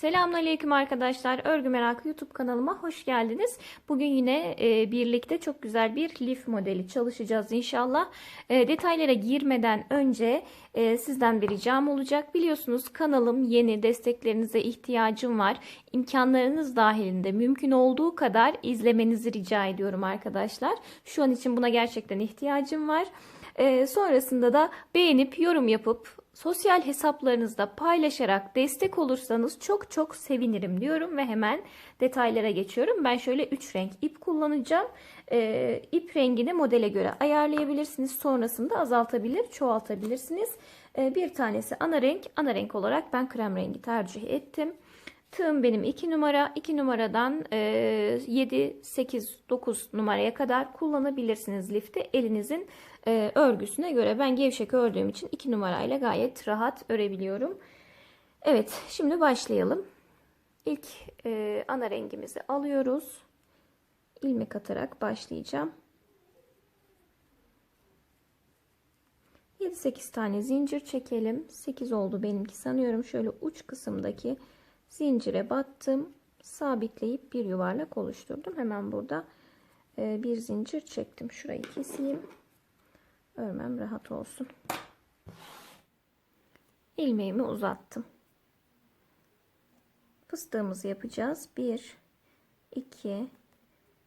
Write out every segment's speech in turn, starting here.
Selamünaleyküm arkadaşlar. Örgü Merakı YouTube kanalıma hoş geldiniz. Bugün yine e, birlikte çok güzel bir lif modeli çalışacağız inşallah. E, detaylara girmeden önce e, sizden bir ricam olacak. Biliyorsunuz kanalım yeni desteklerinize ihtiyacım var. İmkanlarınız dahilinde mümkün olduğu kadar izlemenizi rica ediyorum arkadaşlar. Şu an için buna gerçekten ihtiyacım var. Sonrasında da beğenip yorum yapıp sosyal hesaplarınızda paylaşarak destek olursanız çok çok sevinirim diyorum ve hemen detaylara geçiyorum. Ben şöyle 3 renk ip kullanacağım. Ee, ip rengini modele göre ayarlayabilirsiniz. Sonrasında azaltabilir, çoğaltabilirsiniz. Ee, bir tanesi ana renk. Ana renk olarak ben krem rengi tercih ettim. Tığım benim 2 numara. 2 numaradan e, 7, 8, 9 numaraya kadar kullanabilirsiniz lifte. Elinizin e, örgüsüne göre. Ben gevşek ördüğüm için 2 numarayla gayet rahat örebiliyorum. Evet şimdi başlayalım. İlk e, ana rengimizi alıyoruz. İlmek atarak başlayacağım. 7-8 tane zincir çekelim. 8 oldu benimki sanıyorum. Şöyle uç kısımdaki zincire battım. Sabitleyip bir yuvarlak oluşturdum. Hemen burada e, bir zincir çektim. Şurayı keseyim. Örmem rahat olsun. ilmeğimi uzattım. Fıstığımızı yapacağız. 1 2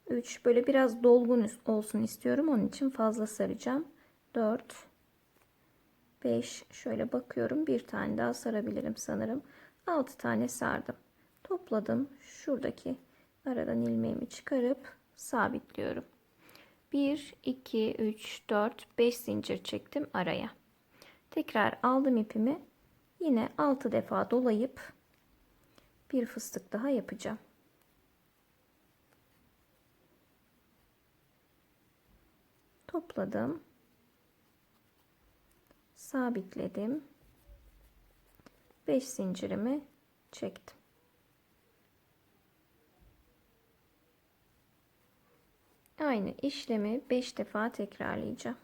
3 böyle biraz dolgun olsun istiyorum. Onun için fazla saracağım. 4 5 şöyle bakıyorum. Bir tane daha sarabilirim sanırım. 6 tane sardım. Topladım. Şuradaki aradan ilmeğimi çıkarıp sabitliyorum. 1 2 3 4 5 zincir çektim araya. Tekrar aldım ipimi. Yine 6 defa dolayıp bir fıstık daha yapacağım. Topladım. Sabitledim. 5 zincirimi çektim. Aynı işlemi 5 defa tekrarlayacağım.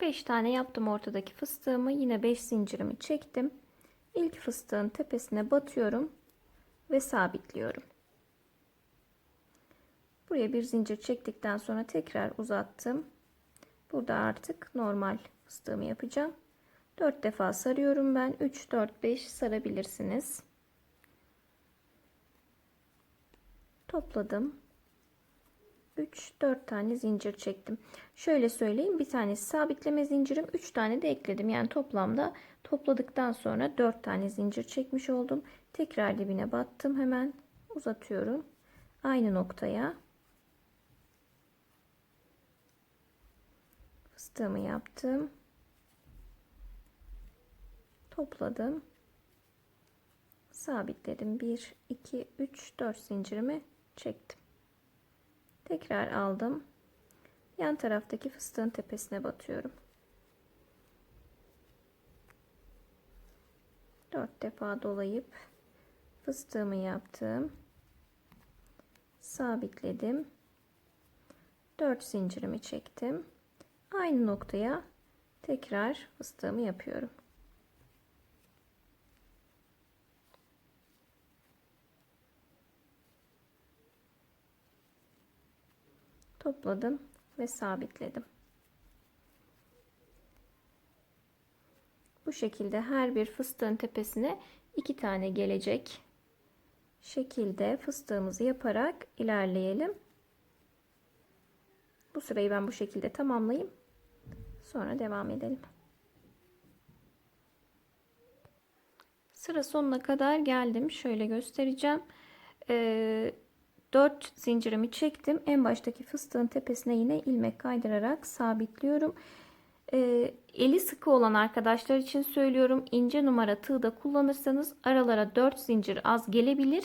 Beş tane yaptım ortadaki fıstığımı. Yine 5 zincirimi çektim. İlk fıstığın tepesine batıyorum ve sabitliyorum. Buraya bir zincir çektikten sonra tekrar uzattım. Burada artık normal fıstığımı yapacağım. 4 defa sarıyorum ben. 3 4 5 sarabilirsiniz. Topladım. 3 4 tane zincir çektim. Şöyle söyleyeyim. Bir tanesi sabitleme zincirim, 3 tane de ekledim. Yani toplamda topladıktan sonra 4 tane zincir çekmiş oldum. Tekrar dibine battım hemen. Uzatıyorum. Aynı noktaya fıstığımı yaptım. Topladım. Sabitledim. 1 2 3 4 zincirimi çektim. Tekrar aldım. Yan taraftaki fıstığın tepesine batıyorum. 4 defa dolayıp fıstığımı yaptım. Sabitledim. 4 zincirimi çektim. Aynı noktaya tekrar fıstığımı yapıyorum. Topladım ve sabitledim. Bu şekilde her bir fıstığın tepesine iki tane gelecek şekilde fıstığımızı yaparak ilerleyelim. Bu sırayı ben bu şekilde tamamlayayım. Sonra devam edelim. Sıra sonuna kadar geldim. Şöyle göstereceğim. Ee, 4 zincirimi çektim. En baştaki fıstığın tepesine yine ilmek kaydırarak sabitliyorum. Ee, eli sıkı olan arkadaşlar için söylüyorum. ince numara tığda kullanırsanız aralara 4 zincir az gelebilir.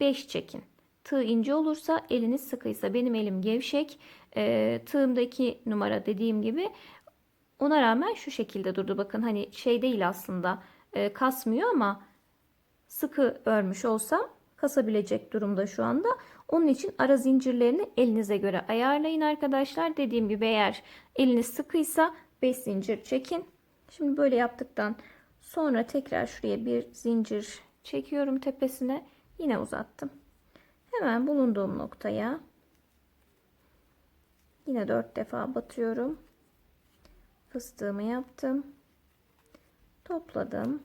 5 çekin. Tığ ince olursa eliniz sıkıysa benim elim gevşek. Ee, tığımdaki numara dediğim gibi ona rağmen şu şekilde durdu. Bakın hani şey değil aslında e, kasmıyor ama sıkı örmüş olsam kasabilecek durumda şu anda. Onun için ara zincirlerini elinize göre ayarlayın arkadaşlar. Dediğim gibi eğer eliniz sıkıysa 5 zincir çekin. Şimdi böyle yaptıktan sonra tekrar şuraya bir zincir çekiyorum tepesine. Yine uzattım. Hemen bulunduğum noktaya yine 4 defa batıyorum. Fıstığımı yaptım. Topladım.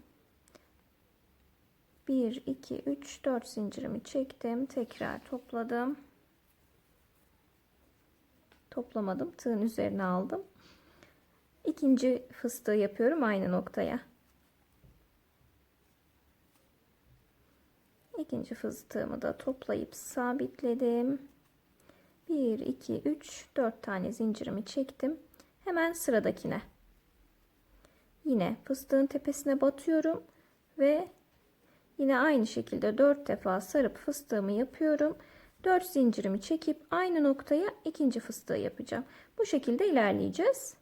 1 2 3 4 zincirimi çektim. Tekrar topladım. Toplamadım. Tığın üzerine aldım. İkinci fıstığı yapıyorum aynı noktaya. İkinci fıstığımı da toplayıp sabitledim. 1 2 3 4 tane zincirimi çektim. Hemen sıradakine. Yine fıstığın tepesine batıyorum ve yine aynı şekilde 4 defa sarıp fıstığımı yapıyorum. 4 zincirimi çekip aynı noktaya ikinci fıstığı yapacağım. Bu şekilde ilerleyeceğiz.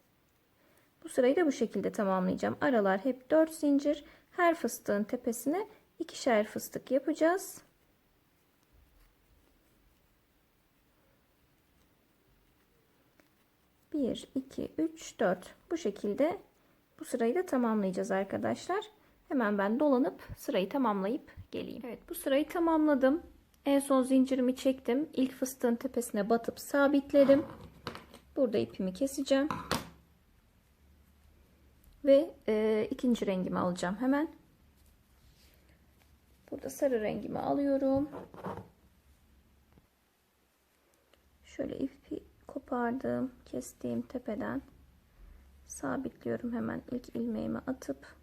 Bu sırayı da bu şekilde tamamlayacağım. Aralar hep 4 zincir. Her fıstığın tepesine ikişer fıstık yapacağız. Bir, iki, üç, dört. Bu şekilde bu sırayı da tamamlayacağız arkadaşlar. Hemen ben dolanıp sırayı tamamlayıp geleyim. Evet bu sırayı tamamladım. En son zincirimi çektim. İlk fıstığın tepesine batıp sabitledim. Burada ipimi keseceğim. Ve e, ikinci rengimi alacağım hemen. Burada sarı rengimi alıyorum. Şöyle ipi kopardım, kestiğim tepeden sabitliyorum hemen ilk ilmeğimi atıp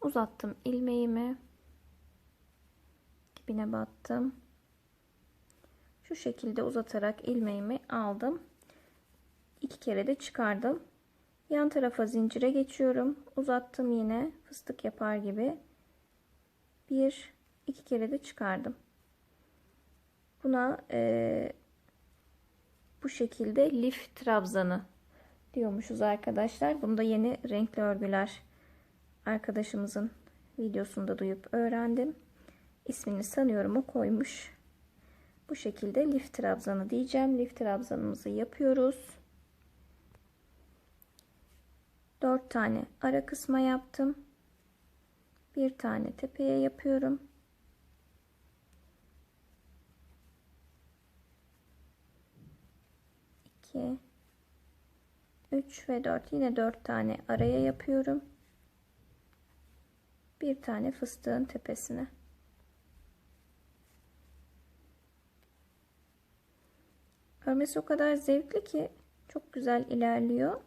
uzattım ilmeğimi. Dibine battım. Şu şekilde uzatarak ilmeğimi aldım. İki kere de çıkardım. Yan tarafa zincire geçiyorum. Uzattım yine. Fıstık yapar gibi. Bir iki kere de çıkardım. Buna e, bu şekilde lif trabzanı diyormuşuz arkadaşlar. Bunu da yeni renkli örgüler arkadaşımızın videosunda duyup öğrendim ismini sanıyorum o koymuş bu şekilde lif trabzanı diyeceğim lif trabzanımızı yapıyoruz 4 tane ara kısma yaptım. Bir tane tepeye yapıyorum. İki, üç ve dört. Yine dört tane araya yapıyorum. Bir tane fıstığın tepesine. Örmesi o kadar zevkli ki çok güzel ilerliyor.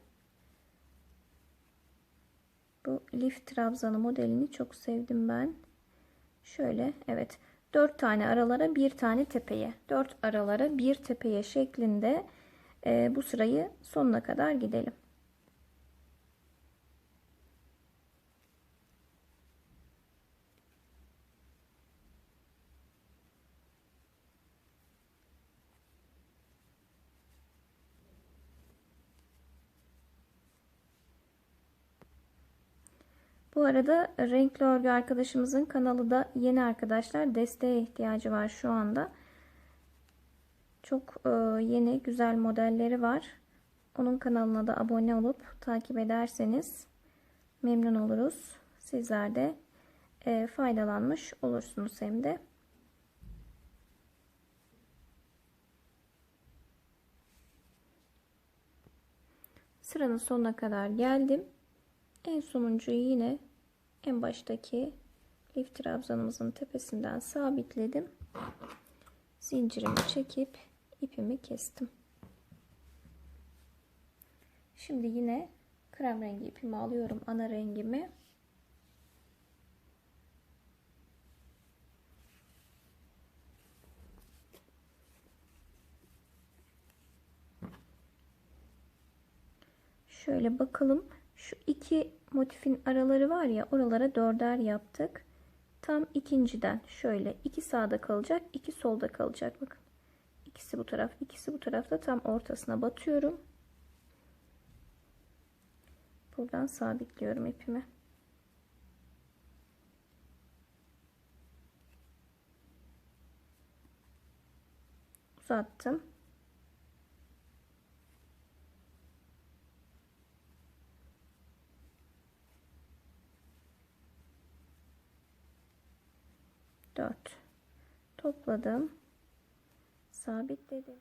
Bu lif trabzanı modelini çok sevdim ben. Şöyle evet 4 tane aralara bir tane tepeye 4 aralara bir tepeye şeklinde e, bu sırayı sonuna kadar gidelim. Bu arada renkli örgü arkadaşımızın kanalı da yeni arkadaşlar desteğe ihtiyacı var şu anda. Çok e, yeni güzel modelleri var. Onun kanalına da abone olup takip ederseniz memnun oluruz. Sizler de e, faydalanmış olursunuz hem de. Sıranın sonuna kadar geldim. En sonuncuyu yine en baştaki lif trabzanımızın tepesinden sabitledim. Zincirimi çekip ipimi kestim. Şimdi yine krem rengi ipimi alıyorum ana rengimi. Şöyle bakalım. Şu iki motifin araları var ya oralara dörder yaptık. Tam ikinciden şöyle iki sağda kalacak iki solda kalacak bakın. İkisi bu taraf ikisi bu tarafta tam ortasına batıyorum. buradan sabitliyorum ipimi. Uzattım. Dört. Topladım. Sabitledim.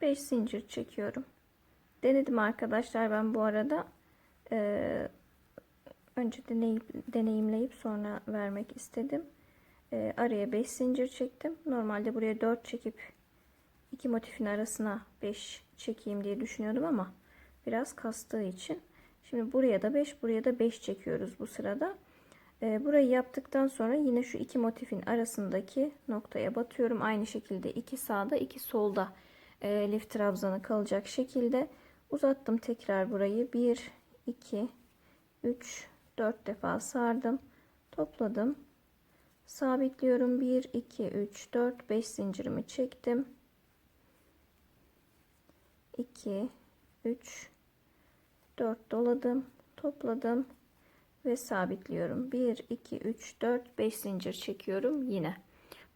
5 zincir çekiyorum. Denedim arkadaşlar ben bu arada. Ee, önce deneyip, deneyimleyip sonra vermek istedim. Ee, araya 5 zincir çektim. Normalde buraya 4 çekip iki motifin arasına 5 çekeyim diye düşünüyordum ama biraz kastığı için. Şimdi buraya da 5 buraya da 5 çekiyoruz bu sırada. Ee, burayı yaptıktan sonra yine şu iki motifin arasındaki noktaya batıyorum. Aynı şekilde iki sağda iki solda e, lif trabzanı kalacak şekilde uzattım tekrar burayı. 1 2 3 4 defa sardım topladım. Sabitliyorum. 1 2 3 4 5 zincirimi çektim. 2 3 4 doladım topladım ve sabitliyorum 1 2 3 4 5 zincir çekiyorum yine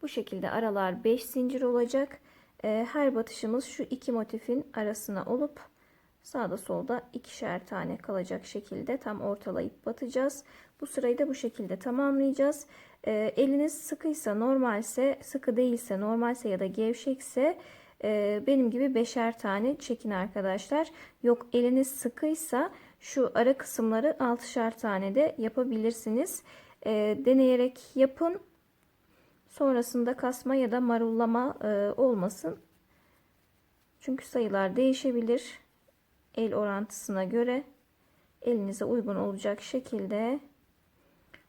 bu şekilde aralar 5 zincir olacak ee, her batışımız şu iki motifin arasına olup sağda solda ikişer tane kalacak şekilde tam ortalayıp batacağız. Bu sırayı da bu şekilde tamamlayacağız. Ee, eliniz sıkıysa normalse sıkı değilse normalse ya da gevşekse e, benim gibi beşer tane çekin arkadaşlar. Yok eliniz sıkıysa şu ara kısımları altışar tane de yapabilirsiniz. E, deneyerek yapın. Sonrasında kasma ya da marullama e, olmasın. Çünkü sayılar değişebilir. El orantısına göre elinize uygun olacak şekilde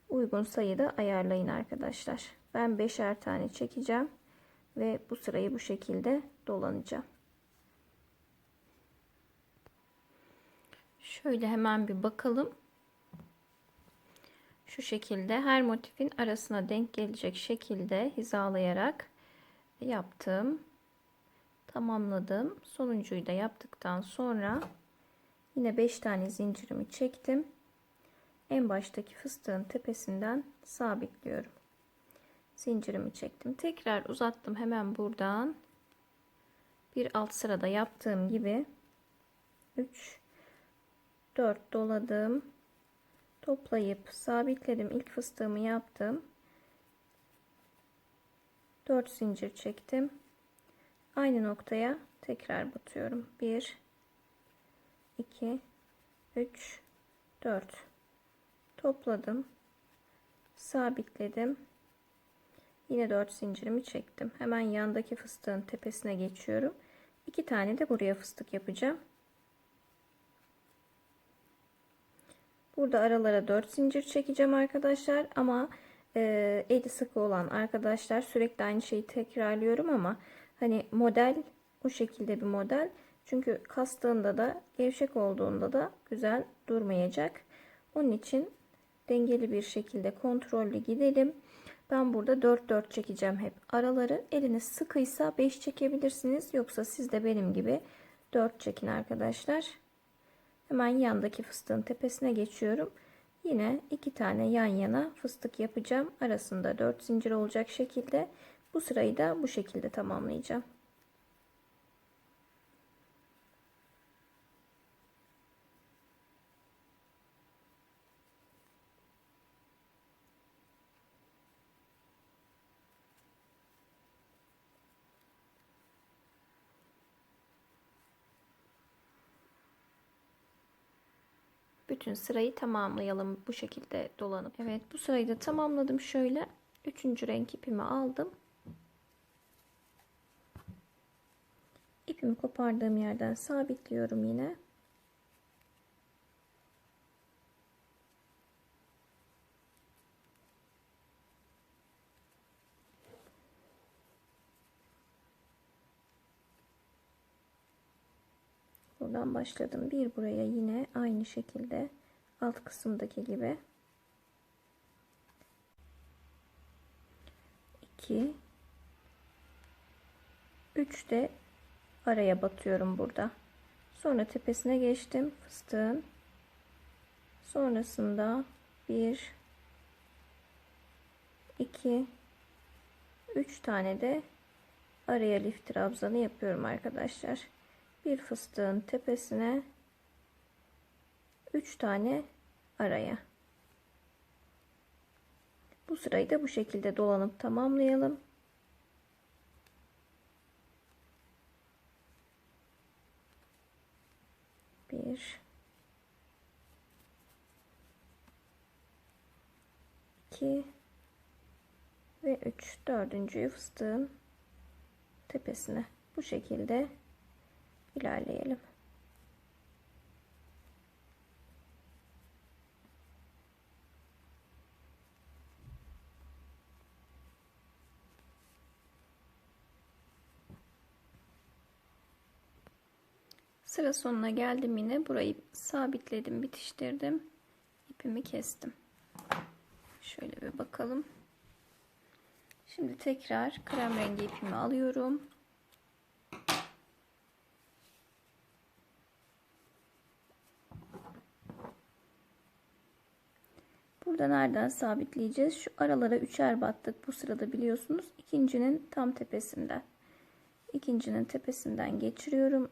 uygun sayıda ayarlayın arkadaşlar. Ben beşer tane çekeceğim ve bu sırayı bu şekilde dolanacağım. Şöyle hemen bir bakalım şu şekilde her motifin arasına denk gelecek şekilde hizalayarak yaptım. Tamamladım. Sonuncuyu da yaptıktan sonra yine 5 tane zincirimi çektim. En baştaki fıstığın tepesinden sabitliyorum. Zincirimi çektim. Tekrar uzattım hemen buradan. Bir alt sırada yaptığım gibi 3 4 doladım. Toplayıp sabitledim. İlk fıstığımı yaptım. 4 zincir çektim. Aynı noktaya tekrar batıyorum. 1 2 3 4 topladım. Sabitledim. Yine 4 zincirimi çektim. Hemen yandaki fıstığın tepesine geçiyorum. 2 tane de buraya fıstık yapacağım Burada aralara 4 zincir çekeceğim arkadaşlar ama e, eli sıkı olan arkadaşlar sürekli aynı şeyi tekrarlıyorum ama hani model bu şekilde bir model. Çünkü kastığında da gevşek olduğunda da güzel durmayacak. Onun için dengeli bir şekilde kontrollü gidelim. Ben burada 4 4 çekeceğim hep araları. Eliniz sıkıysa 5 çekebilirsiniz. Yoksa siz de benim gibi 4 çekin arkadaşlar. Hemen yandaki fıstığın tepesine geçiyorum. Yine iki tane yan yana fıstık yapacağım. Arasında 4 zincir olacak şekilde. Bu sırayı da bu şekilde tamamlayacağım. Bütün sırayı tamamlayalım bu şekilde dolanıp. Evet bu sırayı da tamamladım şöyle. Üçüncü renk ipimi aldım. İpimi kopardığım yerden sabitliyorum yine. Buradan başladım. Bir buraya yine aynı şekilde alt kısımdaki gibi 2 3 de araya batıyorum burada. Sonra tepesine geçtim fıstığın. Sonrasında 1 2 3 tane de araya lif trabzanı yapıyorum arkadaşlar. Bir fıstığın tepesine 3 tane araya. Bu sırayı da bu şekilde dolanıp tamamlayalım. Bir, iki ve üç. Dördüncüyü fıstığın tepesine bu şekilde ilerleyelim. Sıra sonuna geldim yine. Burayı sabitledim, bitiştirdim. İpimi kestim. Şöyle bir bakalım. Şimdi tekrar krem rengi ipimi alıyorum. Burada nereden sabitleyeceğiz? Şu aralara üçer battık bu sırada biliyorsunuz. İkincinin tam tepesinden. İkincinin tepesinden geçiriyorum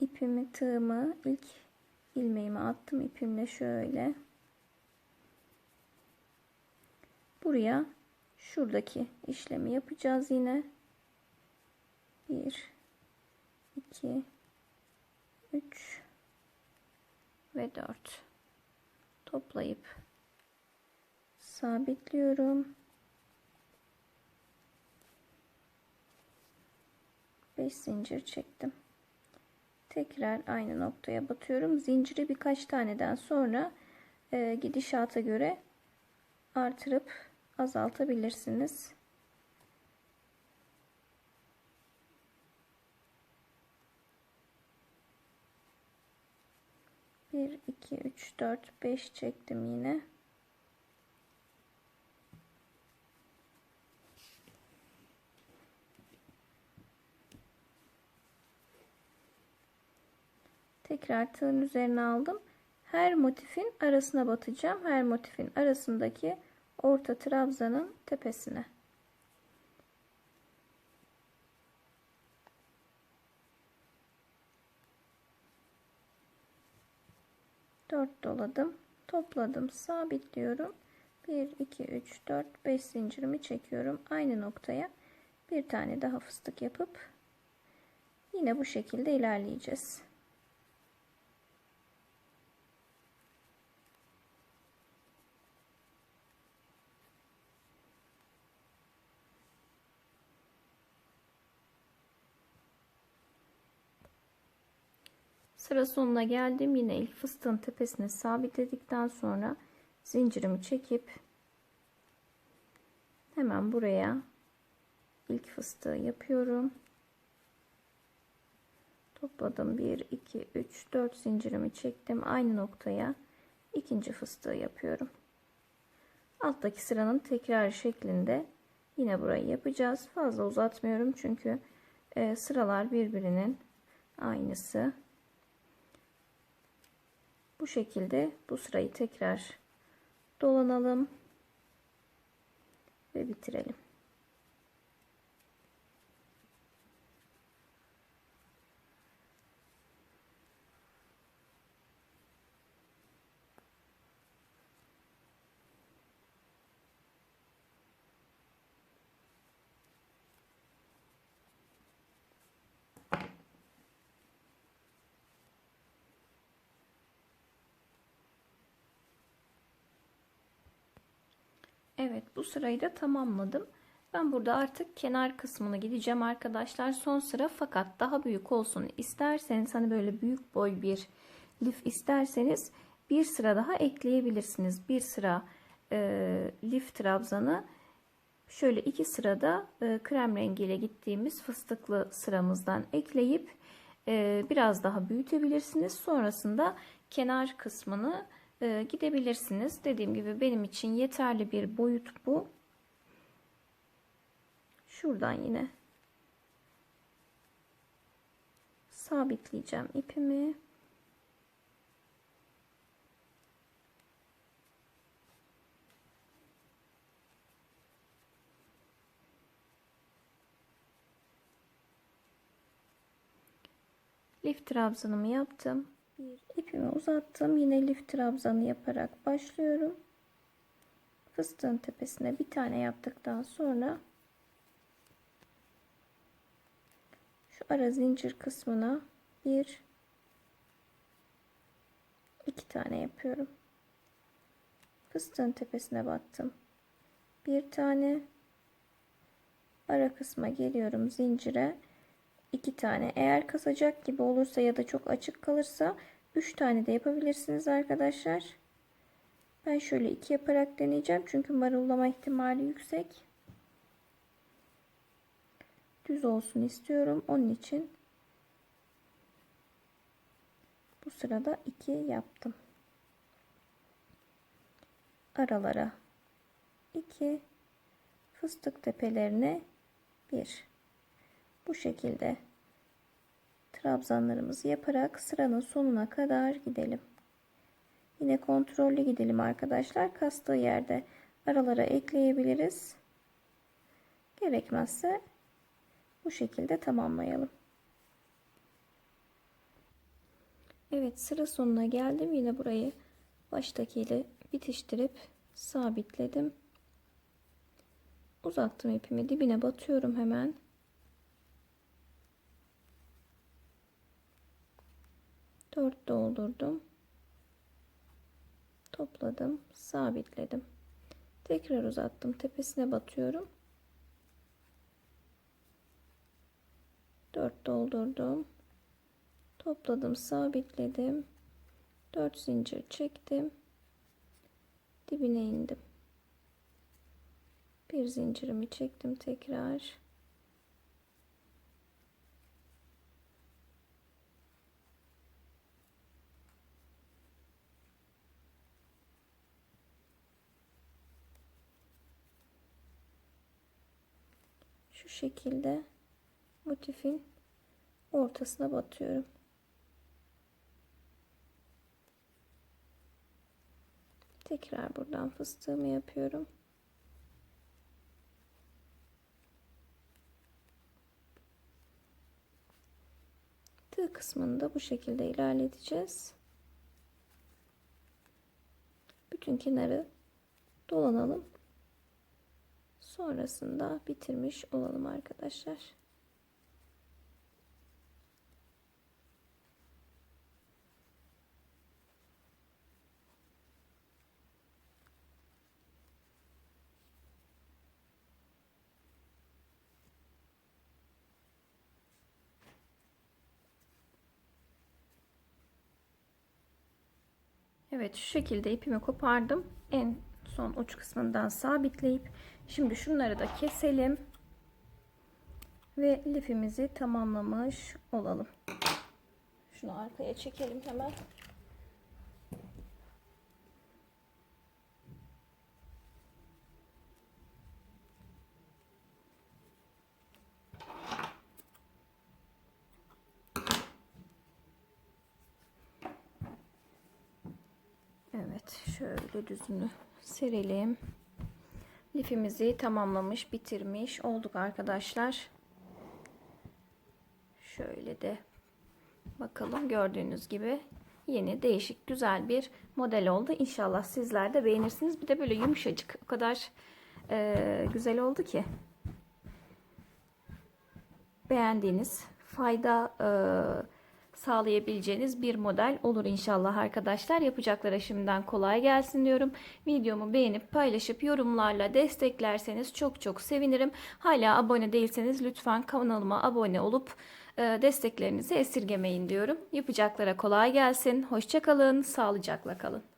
ipimi tığımı ilk ilmeğimi attım ipimle şöyle buraya şuradaki işlemi yapacağız yine 1 2 3 ve 4 toplayıp sabitliyorum. 5 zincir çektim. Tekrar aynı noktaya batıyorum. Zinciri birkaç taneden sonra e, gidişata göre artırıp azaltabilirsiniz. Bir iki üç dört beş çektim yine tekrar tığın üzerine aldım. Her motifin arasına batacağım. Her motifin arasındaki orta trabzanın tepesine. Dört doladım. Topladım. Sabitliyorum. 1, 2, 3, 4, 5 zincirimi çekiyorum. Aynı noktaya bir tane daha fıstık yapıp yine bu şekilde ilerleyeceğiz. Sıra sonuna geldim. Yine ilk fıstığın tepesine sabitledikten sonra zincirimi çekip hemen buraya ilk fıstığı yapıyorum. Topladım. 1, 2, 3, 4 zincirimi çektim. Aynı noktaya ikinci fıstığı yapıyorum. Alttaki sıranın tekrar şeklinde yine burayı yapacağız. Fazla uzatmıyorum çünkü e, sıralar birbirinin aynısı. Bu şekilde bu sırayı tekrar dolanalım ve bitirelim. Evet bu sırayı da tamamladım. Ben burada artık kenar kısmını gideceğim arkadaşlar. Son sıra fakat daha büyük olsun isterseniz hani böyle büyük boy bir lif isterseniz bir sıra daha ekleyebilirsiniz. Bir sıra e, lif trabzanı şöyle iki sırada e, krem rengiyle gittiğimiz fıstıklı sıramızdan ekleyip e, biraz daha büyütebilirsiniz. Sonrasında kenar kısmını e, gidebilirsiniz. Dediğim gibi benim için yeterli bir boyut bu. Şuradan yine sabitleyeceğim ipimi. Lif trabzanımı yaptım. Bir ipimi uzattım. Yine lif trabzanı yaparak başlıyorum. Fıstığın tepesine bir tane yaptıktan sonra şu ara zincir kısmına bir iki tane yapıyorum. Fıstığın tepesine battım. Bir tane ara kısma geliyorum zincire. İki tane. Eğer kasacak gibi olursa ya da çok açık kalırsa 3 tane de yapabilirsiniz arkadaşlar. Ben şöyle iki yaparak deneyeceğim. Çünkü marullama ihtimali yüksek. Düz olsun istiyorum. Onun için bu sırada iki yaptım. Aralara iki fıstık tepelerine bir. Bu şekilde trabzanlarımızı yaparak sıranın sonuna kadar gidelim. Yine kontrollü gidelim arkadaşlar. Kastığı yerde aralara ekleyebiliriz. Gerekmezse bu şekilde tamamlayalım. Evet sıra sonuna geldim. Yine burayı baştakiyle bitiştirip sabitledim. Uzattım ipimi dibine batıyorum hemen. Dört doldurdum topladım, sabitledim. Tekrar uzattım, tepesine batıyorum. 4 doldurdum. Topladım, sabitledim. 4 zincir çektim. Dibine indim. Bir zincirimi çektim tekrar. Şu şekilde motifin ortasına batıyorum. Tekrar buradan fıstığımı yapıyorum. Tığ kısmını da bu şekilde ilerleteceğiz. Bütün kenarı dolanalım. Sonrasında bitirmiş olalım arkadaşlar. Evet şu şekilde ipimi kopardım. En son uç kısmından sabitleyip şimdi şunları da keselim ve lifimizi tamamlamış olalım. Şunu arkaya çekelim hemen. Evet şöyle düzünü serelim. Lifimizi tamamlamış bitirmiş olduk arkadaşlar. Şöyle de bakalım gördüğünüz gibi yeni değişik güzel bir model oldu. İnşallah sizler de beğenirsiniz. Bir de böyle yumuşacık o kadar e, güzel oldu ki. Beğendiğiniz fayda e, sağlayabileceğiniz bir model olur inşallah arkadaşlar. Yapacaklara şimdiden kolay gelsin diyorum. Videomu beğenip paylaşıp yorumlarla desteklerseniz çok çok sevinirim. Hala abone değilseniz lütfen kanalıma abone olup e, desteklerinizi esirgemeyin diyorum. Yapacaklara kolay gelsin. Hoşçakalın, sağlıcakla kalın.